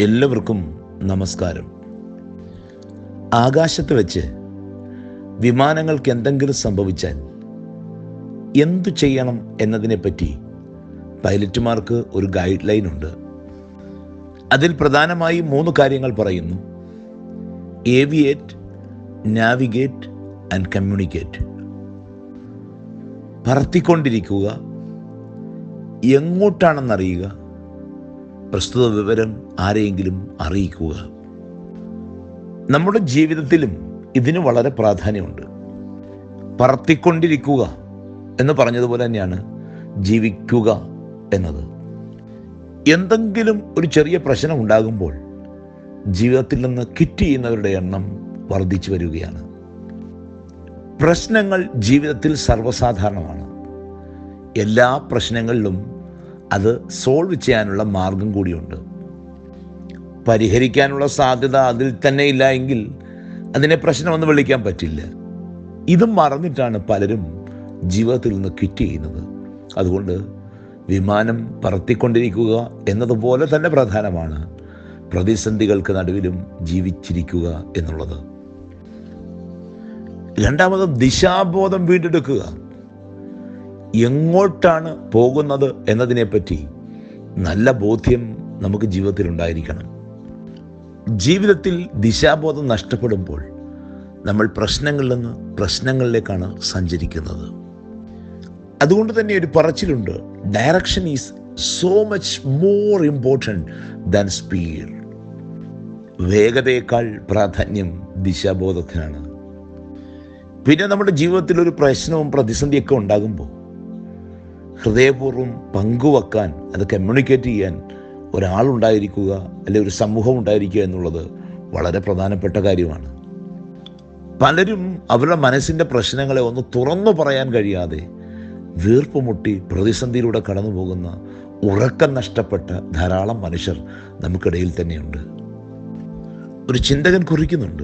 എല്ലാവർക്കും നമസ്കാരം. ആകാശത്ത് വെച്ച് വിമാനങ്ങൾക്ക് എന്തെങ്കിലും സംഭവിച്ചാൽ എന്തു ചെയ്യണം എന്നതിനെപ്പറ്റി പൈലറ്റുമാർക്ക് ഒരു ഗൈഡ് ലൈൻ ഉണ്ട്. അതിൽ പ്രധാനമായി മൂന്ന് കാര്യങ്ങൾ പറയുന്നു. ഏവിയേറ്റ് നാവിഗേറ്റ് ആൻഡ് കമ്മ്യൂണിക്കേറ്റ് പറത്തിക്കൊണ്ടിരിക്കുക എങ്ങോട്ടാണെന്നറിയുക പ്രസ്തുത വിവരം ആരെയെങ്കിലും അറിയിക്കുക. നമ്മുടെ ജീവിതത്തിലും ഇതിന് വളരെ പ്രാധാന്യമുണ്ട്. പറത്തിക്കൊണ്ടിരിക്കുക എന്ന് പറഞ്ഞതുപോലെ തന്നെയാണ് ജീവിക്കുക എന്നത്. എന്തെങ്കിലും ഒരു ചെറിയ പ്രശ്നം ഉണ്ടാകുമ്പോൾ ജീവിതത്തിൽ നിന്ന് കിറ്റ് ചെയ്യുന്നവരുടെ എണ്ണം വർദ്ധിച്ചു വരികയാണ്. പ്രശ്നങ്ങൾ ജീവിതത്തിൽ സർവസാധാരണമാണ്. എല്ലാ പ്രശ്നങ്ങളിലും അത് സോൾവ് ചെയ്യാനുള്ള മാർഗം കൂടിയുണ്ട്. പരിഹരിക്കാനുള്ള സാധ്യത അതിൽ തന്നെ ഇല്ല എങ്കിൽ അതിനെ പ്രശ്നമെന്ന് വിളിക്കാൻ പറ്റില്ല. ഇതും മറന്നിട്ടാണ് പലരും ജീവിതത്തിൽ നിന്ന് കിറ്റ് ചെയ്യുന്നത്. അതുകൊണ്ട് വിമാനം പറത്തിക്കൊണ്ടിരിക്കുക എന്നതുപോലെ തന്നെ പ്രധാനമാണ്. പ്രതിസന്ധികൾക്ക് നടുവിലും ജീവിച്ചിരിക്കുക എന്നുള്ളത്. രണ്ടാമത് ദിശാബോധം വീണ്ടെടുക്കുക. എങ്ങോട്ടാണ് പോകുന്നത് എന്നതിനെപ്പറ്റി നല്ല ബോധ്യം നമുക്ക് ജീവിതത്തിൽ ഉണ്ടായിരിക്കണം ജീവിതത്തിൽ ദിശാബോധം നഷ്ടപ്പെടുമ്പോൾ നമ്മൾ പ്രശ്നങ്ങളിൽ നിന്ന് പ്രശ്നങ്ങളിലേക്കാണ് സഞ്ചരിക്കുന്നത്. അതുകൊണ്ട് തന്നെ ഒരു പറച്ചിലുണ്ട് direction is so much more important than speed വേഗതയേക്കാൾ പ്രാധാന്യം ദിശാബോധത്തിനാണ്. പിന്നെ നമ്മുടെ ജീവിതത്തിൽ ഒരു പ്രശ്നവും പ്രതിസന്ധിയൊക്കെ ഉണ്ടാകുമ്പോൾ ഹൃദയപൂർവം പങ്കുവെക്കാൻ അത് കമ്മ്യൂണിക്കേറ്റ് ചെയ്യാൻ ഒരാളുണ്ടായിരിക്കുക അല്ലെ ഒരു സമൂഹം ഉണ്ടായിരിക്കുക എന്നുള്ളത് വളരെ പ്രധാനപ്പെട്ട കാര്യമാണ്. പലരും അവരുടെ മനസ്സിന്റെ പ്രശ്നങ്ങളെ ഒന്ന് തുറന്നു പറയാൻ കഴിയാതെ വീർപ്പുമുട്ടി പ്രതിസന്ധിയിലൂടെ കടന്നു പോകുന്ന ഉറക്കം നഷ്ടപ്പെട്ട ധാരാളം മനുഷ്യർ നമുക്കിടയിൽ തന്നെയുണ്ട്. ഒരു ചിന്തകൻ കുറിക്കുന്നുണ്ട്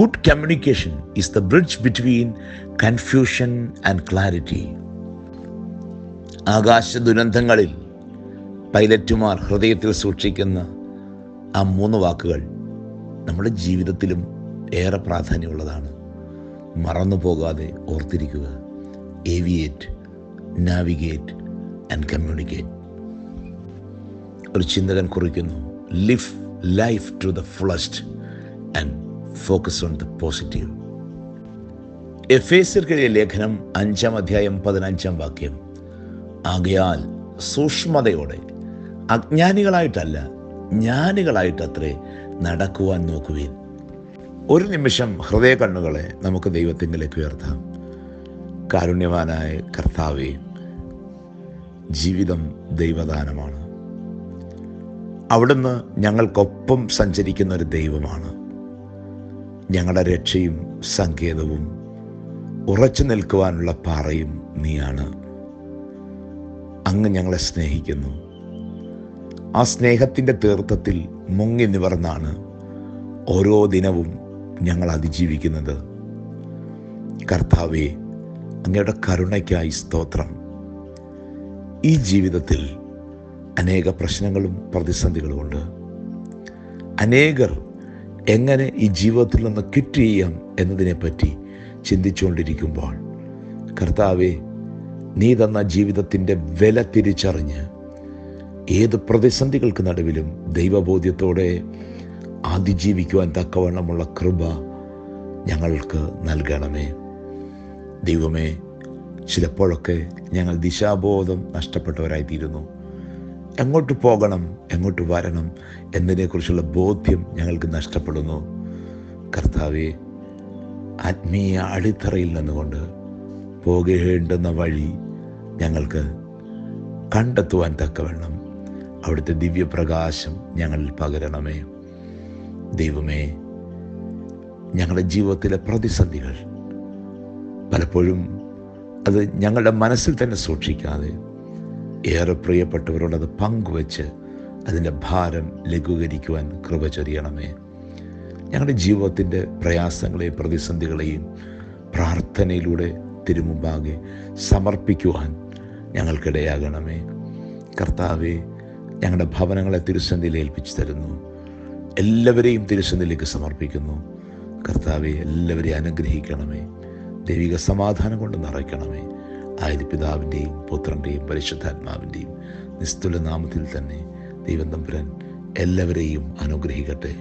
good communication is the bridge between confusion and clarity ആകാശ ദുരന്തങ്ങളിൽ പൈലറ്റുമാർ ഹൃദയത്തിൽ സൂക്ഷിക്കുന്ന ആ മൂന്ന് വാക്കുകൾ നമ്മുടെ ജീവിതത്തിലും ഏറെ പ്രാധാന്യമുള്ളതാണ്. മറന്നു പോകാതെ ഓർത്തിരിക്കുക. ഏവിയേറ്റ് നാവിഗേറ്റ് ആൻഡ് കമ്മ്യൂണിക്കേറ്റ് ഒരു ചിന്തകൻ കുറിക്കുന്നു live life to the fullest and focus on the positive എഫേസിർക്കെതിരെ ലേഖനം അഞ്ചാം അധ്യായം പതിനഞ്ചാം വാക്യം. ആകയാൽ സൂക്ഷ്മതയോടെ അജ്ഞാനികളായിട്ടല്ല ജ്ഞാനികളായിട്ടത്രേ നടക്കുവാൻ നോക്കുവീൻ. ഒരു നിമിഷം ഹൃദയ കണ്ണുകളെ നമുക്ക് ദൈവത്തിങ്കിലേക്ക് ഉയർത്താം. കാരുണ്യവാനായ കർത്താവെ ജീവിതം ദൈവദാനമാണ്. അവിടുന്ന് ഞങ്ങൾക്കൊപ്പം സഞ്ചരിക്കുന്ന ഒരു ദൈവമാണ്. ഞങ്ങളുടെ രക്ഷയും സങ്കേതവും ഉറച്ചു നിൽക്കുവാനുള്ള പാറയും നീയാണ്. അങ്ങ് ഞങ്ങളെ സ്നേഹിക്കുന്നു. ആ സ്നേഹത്തിന്റെ തീർത്ഥത്തിൽ മുങ്ങി നിവർന്നാണ് ഓരോ ദിനവും ഞങ്ങൾ അതിജീവിക്കുന്നത്. കർത്താവെ അങ്ങയുടെ കരുണയ്ക്കായി സ്തോത്രം. ഈ ജീവിതത്തിൽ അനേക പ്രശ്നങ്ങളും പ്രതിസന്ധികളുമുണ്ട്. അനേകർ എങ്ങനെ ഈ ജീവിതത്തിൽ നിന്ന് ക്വിറ്റ് എന്നതിനെപ്പറ്റി ചിന്തിച്ചുകൊണ്ടിരിക്കുമ്പോൾ കർത്താവെ നീ തന്ന ജീവിതത്തിന്റെ വില തിരിച്ചറിഞ്ഞ് ഏത് പ്രതിസന്ധികൾക്ക് നടുവിലും ദൈവബോധ്യത്തോടെ അതിജീവിക്കുവാൻ തക്കവണ്ണമുള്ള കൃപ ഞങ്ങൾക്ക് നൽകണമേ. ദൈവമേ ചിലപ്പോഴൊക്കെ ഞങ്ങൾ ദിശാബോധം നഷ്ടപ്പെട്ടവരായിത്തീരുന്നു. എങ്ങോട്ട് പോകണം എങ്ങോട്ട് വരണം എന്നതിനെക്കുറിച്ചുള്ള ബോധ്യം ഞങ്ങൾക്ക് നഷ്ടപ്പെടുന്നു. കർത്താവെ ആത്മീയ അടിത്തറയിൽ നിന്നുകൊണ്ട് പോകേണ്ടുന്ന വഴി ഞങ്ങൾക്ക് കണ്ടെത്തുവാൻ തക്കവണ്ണം അവിടുത്തെ ദിവ്യപ്രകാശം ഞങ്ങളിൽ പകരണമേ. ദൈവമേ ഞങ്ങളുടെ ജീവിതത്തിലെ പ്രതിസന്ധികൾ പലപ്പോഴും അത് ഞങ്ങളുടെ മനസ്സിൽ തന്നെ സൂക്ഷിക്കാതെ ഏറെ പ്രിയപ്പെട്ടവരോട് അത് പങ്കുവെച്ച് അതിന്റെ ഭാരം ലഘൂകരിക്കുവാൻ കൃപ ചൊരിയണമേ. ഞങ്ങളുടെ ജീവിതത്തിന്റെ പ്രയാസങ്ങളെയും പ്രതിസന്ധികളെയും പ്രാർത്ഥനയിലൂടെ തിരുമുമ്പാകെ സമർപ്പിക്കുവാൻ ഞങ്ങൾക്കിടയാകണമേ. കർത്താവെ ഞങ്ങളുടെ ഭവനങ്ങളെ തിരുസന്ധിയിൽ ഏൽപ്പിച്ചു തരുന്നു. എല്ലാവരെയും തിരുസന്ധിയിലേക്ക് സമർപ്പിക്കുന്നു. കർത്താവെ എല്ലാവരെയും അനുഗ്രഹിക്കണമേ. ദൈവിക സമാധാനം കൊണ്ട് നിറയ്ക്കണമേ. ആയത് പിതാവിന്റെയും പുത്രന്റെയും പരിശുദ്ധാത്മാവിന്റെയും നിസ്തുല നാമത്തിൽ തന്നെ ദൈവം എല്ലാവരെയും അനുഗ്രഹിക്കട്ടെ.